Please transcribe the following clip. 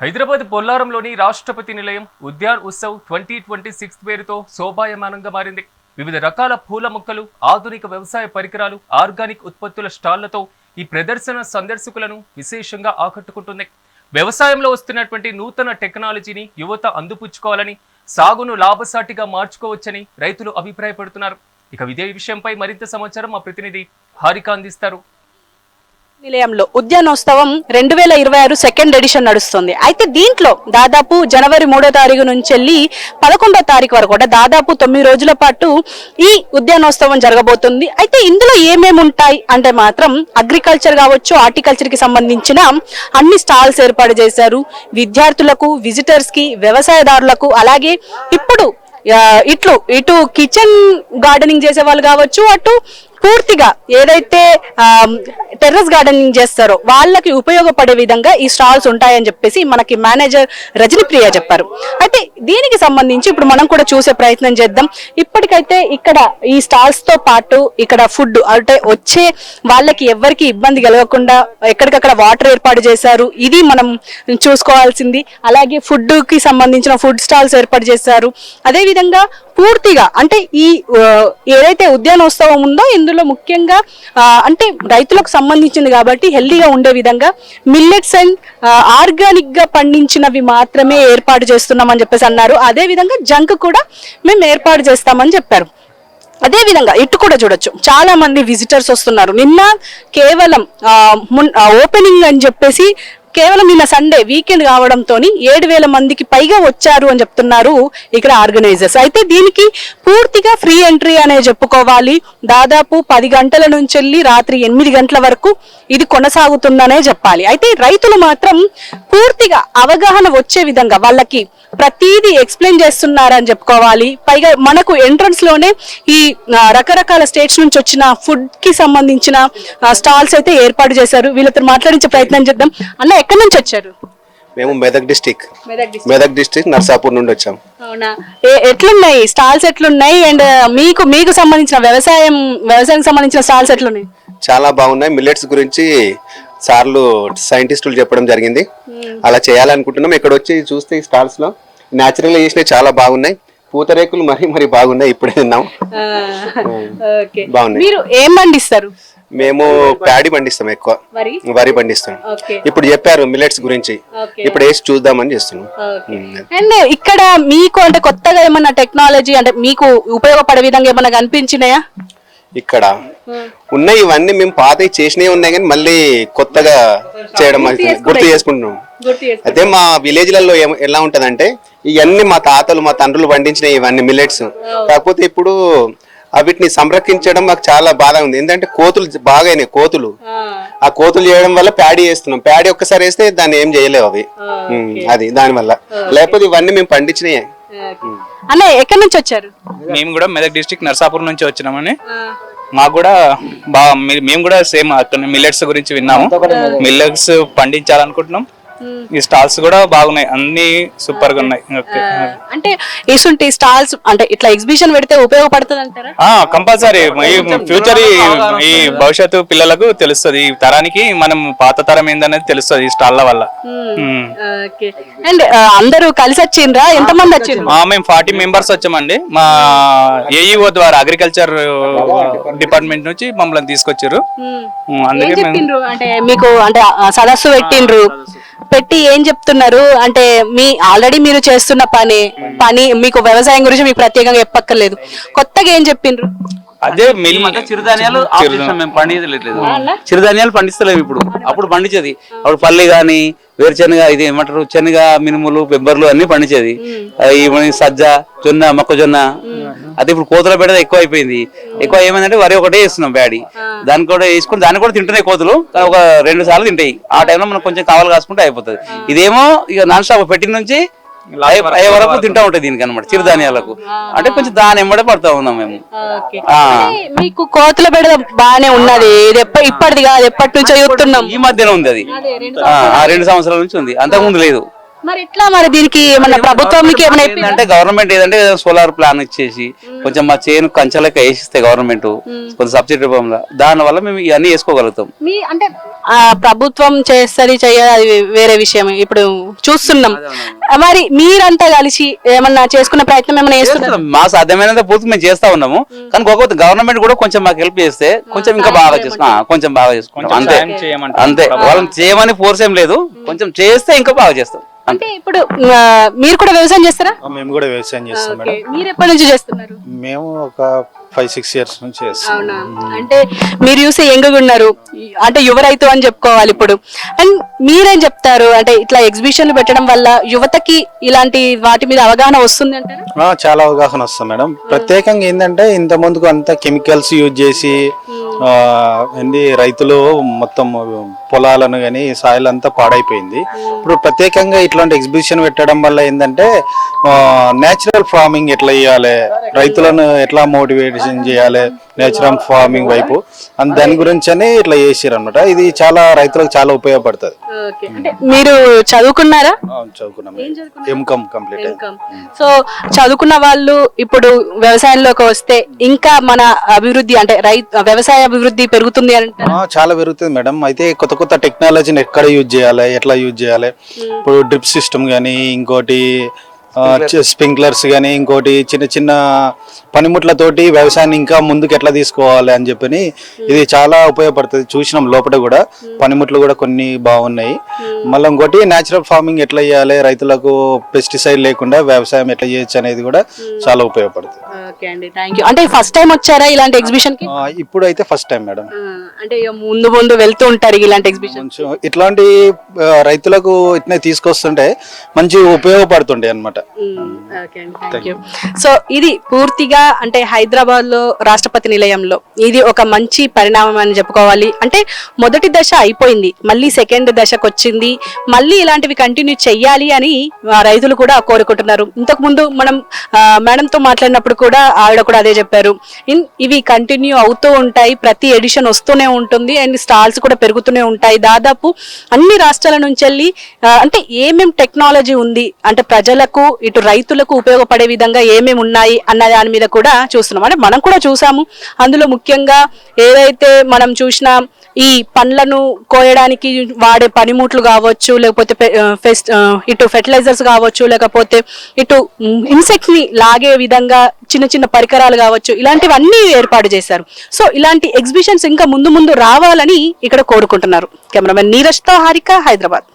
Hyderabad పొల్లారంలోని Rashtrapati Nilayam Udyan Utsav twenty twenty six పేరుతో శోభాయమానంగా మారింది. వివిధ రకాల పూల మొక్కలు ఆధునిక వ్యవసాయ పరికరాలు ఆర్గానిక్ ఉత్పత్తుల స్టాళ్ళతో ఈ ప్రదర్శన సందర్శకులను విశేషంగా ఆకట్టుకుంటుంది. వ్యవసాయంలో వస్తున్నటువంటి నూతన టెక్నాలజీని యువత అందిపుచ్చుకోవాలని సాగును లాభసాటిగా మార్చుకోవచ్చని రైతులు అభిప్రాయపడుతున్నారు. ఇక ఇదే విషయంపై మరింత సమాచారం మా ప్రతినిధి హారిక అందిస్తారు. నిలయంలో ఉద్యానోత్సవం రెండు వేల ఇరవై ఆరు సెకండ్ ఎడిషన్ నడుస్తుంది. అయితే దీంట్లో దాదాపు జనవరి మూడో తారీఖు నుంచి వెళ్ళి పదకొండో తారీఖు వరకు కూడా దాదాపు తొమ్మిది రోజుల పాటు ఈ ఉద్యానోత్సవం జరగబోతుంది. అయితే ఇందులో ఏమేమి ఉంటాయి? అంటే మాత్రం అగ్రికల్చర్ కావచ్చు హార్టికల్చర్కి సంబంధించిన అన్ని స్టాల్స్ ఏర్పాటు చేశారు. విద్యార్థులకు విజిటర్స్కి వ్యవసాయదారులకు అలాగే ఇప్పుడు ఇట్లు ఇటు కిచెన్ గార్డెనింగ్ చేసే వాళ్ళు కావచ్చు అటు పూర్తిగా ఏదైతే టెర్రస్ గార్డెనింగ్ చేస్తారో వాళ్ళకి ఉపయోగపడే విధంగా ఈ స్టాల్స్ ఉంటాయని చెప్పేసి మనకి మేనేజర్ రజనీప్రియ చెప్పారు. అయితే దీనికి సంబంధించి ఇప్పుడు మనం కూడా చూసే ప్రయత్నం చేద్దాం. ఇప్పటికైతే ఇక్కడ ఈ స్టాల్స్తో పాటు ఇక్కడ ఫుడ్ అంటే వచ్చే వాళ్ళకి ఎవరికి ఇబ్బంది కలగకుండా ఎక్కడికక్కడ వాటర్ ఏర్పాటు చేశారు. ఇది మనం చూసుకోవాల్సింది. అలాగే ఫుడ్కి సంబంధించిన ఫుడ్ స్టాల్స్ ఏర్పాటు చేశారు. అదే విధంగా పూర్తిగా అంటే ఈ ఏదైతే ఉద్యానోత్సవం ఉందో ఇందులో ముఖ్యంగా అంటే రైతులకు సంబంధించింది కాబట్టి హెల్దీగా ఉండే విధంగా మిల్లెట్స్ అండ్ ఆర్గానిక్గా పండించినవి మాత్రమే ఏర్పాటు చేస్తున్నామని చెప్పేసి అన్నారు. అదే విధంగా జంక్ కూడా మేము ఏర్పాటు చేస్తామని చెప్పారు. అదే విధంగా ఇటు కూడా చూడొచ్చు. చాలా మంది విజిటర్స్ వస్తున్నారు. నిన్న కేవలం మున్- ఓపెనింగ్ అని చెప్పేసి కేవలం నిన్న సండే వీకెండ్ కావడంతో ఏడు వేల మందికి పైగా వచ్చారు అని చెప్తున్నారు ఇక్కడ ఆర్గనైజర్స్ అయితే దీనికి పూర్తిగా ఫ్రీ ఎంట్రీ అనే చెప్పుకోవాలి. దాదాపు పది గంటల నుంచి వెళ్ళి రాత్రి ఎనిమిది గంటల వరకు ఇది కొనసాగుతుందనే చెప్పాలి. అయితే రైతులు మాత్రం పూర్తిగా అవగాహన వచ్చే విధంగా వాళ్ళకి ప్రతిదీ ఎక్స్ప్లెయిన్ చేస్తున్నారని చెప్పుకోవాలి. పైగా మనకు ఎంట్రన్స్లోనే ఈ రకరకాల స్టేట్స్ నుంచి వచ్చిన ఫుడ్కి సంబంధించిన స్టాల్స్ అయితే ఏర్పాటు చేశారు. వీళ్ళతో మాట్లాడించే ప్రయత్నం చేద్దాం. అన్న ఎక్కడి నుంచి వచ్చారు? మేము మెదక్ డిస్టిక్. మెదక్ డిస్టిక్. నర్సాపూర్ నుండి వచ్చాం. అవునా? ఏ- ఎట్లున్నాయి? స్టాల్స్ ఎట్లున్నాయి? అండ్ మీకు మీకు సంబంధించిన వ్యవసాయం వ్యవసాయం సంబంధించిన స్టాల్స్ ఎట్లున్నాయి? చాలా బాగున్నాయి. మిల్లెట్స్ గురించి సార్లు సైంటిస్టులు చెప్పడం జరిగింది. అలా చేయాలనుకుంటున్నాం. ఇక్కడ వచ్చి చూస్తే ఈ స్టాల్స్లో న్యాచురల్ చేసినవి చాలా బాగున్నాయి. పూతరేకులు మరీ మరీ బాగున్నాయి. ఇప్పుడే తిన్నాం. బాగున్నాయి. మీరు ఏం పండిస్తారు? మేము ప్యాడీ పండిస్తాం ఎక్కువ. వరి? పండిస్తాం. ఇప్పుడు చెప్పారు మిల్లెట్స్ గురించి. ఇప్పుడు వేసి చూద్దామని చేస్తున్నాం. అండ్ ఇక్కడ మీకు అంటే కొత్తగా ఏమన్నా టెక్నాలజీ అంటే మీకు ఉపయోగపడే విధంగా ఏమన్నా కనిపించినాయా? ఇక్కడ. ఉన్నాయి ఇవన్నీ మేము పాతవి చేసినవి ఉన్నాయి కానీ మళ్ళీ కొత్తగా చేయడం. గుర్తు చేసుకుంటున్నాం. అయితే మా విలేజ్లలో ఏమ- ఎలా ఉంటదంటే ఇవన్నీ మా తాతలు మా తండ్రులు పండించినవి ఇవన్నీ మిల్లెట్స్ కాకపోతే ఇప్పుడు వీటిని సంరక్షించడం మాకు చాలా బాధ ఉంది. ఎందుకంటే కోతులు బాగా అయినాయి కోతులు. ఆ. కోతులు చేయడం వల్ల ప్యాడీ వేస్తున్నాం. ప్యాడీ ఒక్కసారి వేస్తే దాన్ని ఏం చేయలేవు అవి. అది దాని వల్ల లేకపోతే ఇవన్నీ మేము పండించినవి అన్న ఎక్కడి నుంచి వచ్చారు? మేము కూడా మెదక్ డిస్ట్రిక్ట్ నర్సాపూర్ నుంచి వచ్చినామని మాకు కూడా బాగా మీ- మేము కూడా సేమ్ అక్కడ మిల్లెట్స్ గురించి విన్నాము. మిల్లెట్స్ పండించాలనుకుంటున్నాం. ఈ స్టాల్స్ కూడా బాగున్నాయి అన్ని సూపర్గా ఉన్నాయి. ఓకే. అంటే ఇసుంటి స్టాల్స్ అంటే ఇట్లా ఎగ్జిబిషన్ పెడితే ఉపయోగపడుతుంది అంటారా కంపల్సరీ. ఈ ఫ్యూచర్ ఈ భవిష్యత్తు పిల్లలకు తెలుస్తుంది. ఈ తరానికి మనం పాత తరం ఏందనేది తెలుస్తుంది ఈ స్టాల్ల వల్ల. అండ్ అందరూ కలిసి వచ్చిండ్రా? ఎంతమంది వచ్చిండ్రు? ఆ, మేము ఫార్టీ మెంబర్స్ వచ్చామండి. మా ఏఈఓ ద్వారా అగ్రికల్చర్ డిపార్ట్మెంట్ నుంచి మమ్మల్ని తీసుకొచ్చారు. అందుకే మీకు అంటే సదస్సు పెట్టిండ్రు. పెట్టి ఏం చెప్తున్నారు? అంటే మీ ఆల్రెడీ మీరు చేస్తున్న పని పని మీకు వ్యవసాయం గురించి మీకు ప్రత్యేకంగా చెప్పక్కర్లేదు. కొత్తగా ఏం చెప్పిండ్రు? అదే మిల్ చిరుధాన్యాలు పండించలేదు చిరుధాన్యాలు. పండిస్తలేము ఇప్పుడు. అప్పుడు పండించేది. అప్పుడు పల్లి గాని వేరుశనగ ఇది ఏమంటారు? శనగ మినుములు బెబ్బర్లు అన్ని పండించేది. ఈ సజ్జ జొన్న మొక్కజొన్న. అది ఇప్పుడు కోతుల బెడద ఎక్కువ అయిపోయింది ఎక్కువ ఏమైందంటే వరి ఒకటే వేస్తున్నాం బ్యాడీ దాన్ని కూడా వేసుకుని దాన్ని కూడా తింటున్నాయి కోతులు. ఒక రెండు సార్లు తింటాయి. ఆ టైంలో మనం కొంచెం కావాలి కాసుకుంటే అయిపోతుంది. ఇదేమో ఇక నాన్ స్టాప్ పెట్టిన నుంచి అయ్యే వరకు తింటా ఉంటాయి దీనికి అనమాట చిరుధాన్యాలకు. అంటే కొంచెం దాని ఎంబడే పడతా ఉన్నాం మేము. మీకు కోతుల బెడద బానే ఉన్నది. ఇప్పటిది కాదు. ఎప్పటి నుంచో చూస్తున్నాం. ఈ మధ్యన ఉంది అది. రెండు సంవత్సరాల నుంచి ఉంది. అంతకుముందు లేదు. మరి ఎట్లా మరి దీనికి మన ప్రభుత్వం? ఏంటంటే గవర్నమెంట్ ఏదంటే సోలార్ ప్లాన్ ఇచ్చేసి కొంచెం మా చేను కంచెలకి వేసిస్తే గవర్నమెంట్ కొంచెం సబ్సిడీ రూపంలో. దాని వల్ల మేము ఇవన్నీ వేసుకోగలుగుతాం మీ అంటే ఆ, ప్రభుత్వం చేస్తుంది చెయ్యదు అది వేరే విషయం ఇప్పుడు చూస్తున్నాం. మరి మీరంతా కలిసి ఏమన్నా చేసుకునే ప్రయత్నం ఏమైనా చేస్తున్నాం. మా సాధ్యమైనంత పూర్తి మేము చేస్తా ఉన్నాము. కానీ కాకపోతే గవర్నమెంట్ కూడా కొంచెం మాకు హెల్ప్ చేస్తే కొంచెం ఇంకా బాగా చేసుకున్నాం కొంచెం బాగా చేసుకుంటాం అంతే. అంతే. వాళ్ళని చేయమని ఫోర్స్ ఏం లేదు. కొంచెం చేస్తే ఇంకా బాగా చేస్తాం. అంటే ఇప్పుడు మీరు కూడా వ్యవసాయం చేస్తారా? మేము కూడా వ్యవసాయం చేస్తాం. మేడం. మీరు ఎప్పటి నుంచి చేస్తున్నారు? మేము ఒక ఫైవ్ సిక్స్ ఇయర్స్ నుంచి చేస్తాం అంటే మీరు చూసి యంగ్గా ఉన్నారు. అంటే యువ రైతు అని చెప్పుకోవాలి ఇప్పుడు. అండ్ మీరేం చెప్తారు? అంటే ఇట్లా ఎగ్జిబిషన్లు పెట్టడం వల్ల యువతకి ఇలాంటి వాటి మీద అవగాహన వస్తుంది అంటారు? ఆ, చాలా అవగాహన వస్తుంది మేడం. ప్రత్యేకంగా ఏంటంటే ఇంత ముందుకు అంతా కెమికల్స్ యూజ్ చేసి ఆ, ఏంది రైతులు మొత్తం పొలాలను కానీ సాయిల్ అంతా పాడైపోయింది ఇప్పుడు ప్రత్యేకంగా ఇట్లాంటి ఎగ్జిబిషన్ పెట్టడం వల్ల ఏంటంటే నేచురల్ ఫార్మింగ్ ఎట్లా చేయాలి? రైతులను ఎట్లా మోటివేషన్ చేయాలి? నేచురల్ ఫార్మింగ్ వైపు. అండ్ దాని గురించి అని ఇట్లా చేసారు అనమాట ఇది చాలా రైతులకు చాలా ఉపయోగపడుతుంది. మీరు చదువుకున్నారా? చదువుకున్నాం. ఎంకమ్ కంప్లీట్ సో చదువుకున్న వాళ్ళు ఇప్పుడు వ్యవసాయంలోకి వస్తే ఇంకా మన అభివృద్ధి అంటే రైతు వ్యవసాయ అభివృద్ధి పెరుగుతుంది అని చాలా పెరుగుతుంది మేడం. అయితే కొత్త కొత్త టెక్నాలజీని ఎక్కడ యూజ్ చేయాలి ఎట్లా యూజ్ చేయాలి? ఇప్పుడు డ్రిప్ సిస్టమ్ కానీ ఇంకోటి స్ప్రింక్లర్స్ కానీ ఇంకోటి చిన్న చిన్న పనిముట్లతోటి వ్యవసాయాన్ని ఇంకా ముందుకు ఎట్లా తీసుకోవాలి అని చెప్పని ఇది చాలా ఉపయోగపడుతుంది. చూసినాం లోపల కూడా. పనిముట్లు కూడా కొన్ని బాగున్నాయి. మళ్ళీ ఇంకోటి నేచురల్ ఫార్మింగ్ ఎట్లా చేయాలి రైతులకు పెస్టిసైడ్ లేకుండా వ్యవసాయం ఎట్లా చేయొచ్చు అనేది కూడా చాలా ఉపయోగపడుతుంది. ఓకే అండి థ్యాంక్ యూ అంటే ఫస్ట్ టైం వచ్చారా ఇలాంటి ఎగ్జిబిషన్కి? ఇప్పుడు అయితే ఫస్ట్ టైం మేడం. అంటే ముందు ముందు వెళ్తూ ఉంటారు ఇలాంటి ఎగ్జిబిషన్ ఇట్లాంటి రైతులకు ఇట్నే తీసుకొస్తుంటే మంచి ఉపయోగపడుతుండే అన్నమాట. సో ఇది పూర్తిగా అంటే హైదరాబాద్లో రాష్ట్రపతి నిలయంలో ఇది ఒక మంచి పరిణామం అని చెప్పుకోవాలి. అంటే మొదటి దశ అయిపోయింది మళ్ళీ సెకండ్ దశకు వచ్చింది మళ్ళీ ఇలాంటివి కంటిన్యూ చెయ్యాలి అని రైతులు కూడా కోరుకుంటున్నారు. ఇంతకు ముందు మనం ఆ, మేడం తో మాట్లాడినప్పుడు కూడా ఆవిడ కూడా అదే చెప్పారు. ఇన్- ఇవి కంటిన్యూ అవుతూ ఉంటాయి ప్రతి ఎడిషన్ వస్తూనే ఉంటుంది అండ్ స్టాల్స్ కూడా పెరుగుతూనే ఉంటాయి. దాదాపు అన్ని రాష్ట్రాల నుంచి వెళ్ళి అంటే ఏమేం టెక్నాలజీ ఉంది అంటే ప్రజలకు ఇటు రైతులకు ఉపయోగపడే విధంగా ఏమేమి ఉన్నాయి అన్న దాని మీద కూడా చూస్తున్నాం. అంటే మనం కూడా చూసాము. అందులో ముఖ్యంగా ఏదైతే మనం చూసిన ఈ పండ్లను కోయడానికి వాడే పనిముట్లు కావచ్చు లేకపోతే ఫెస్ట్ ఇటు ఫెర్టిలైజర్స్ కావచ్చు లేకపోతే ఇటు ఇన్సెక్ట్ని లాగే విధంగా చిన్న చిన్న పరికరాలు కావచ్చు ఇలాంటివన్నీ ఏర్పాటు చేశారు. సో ఇలాంటి ఎగ్జిబిషన్స్ ఇంకా ముందు ముందు రావాలని ఇక్కడ కోరుకుంటున్నారు. కెమెరామెన్ నీరజ్తో హారిక హైదరాబాద్.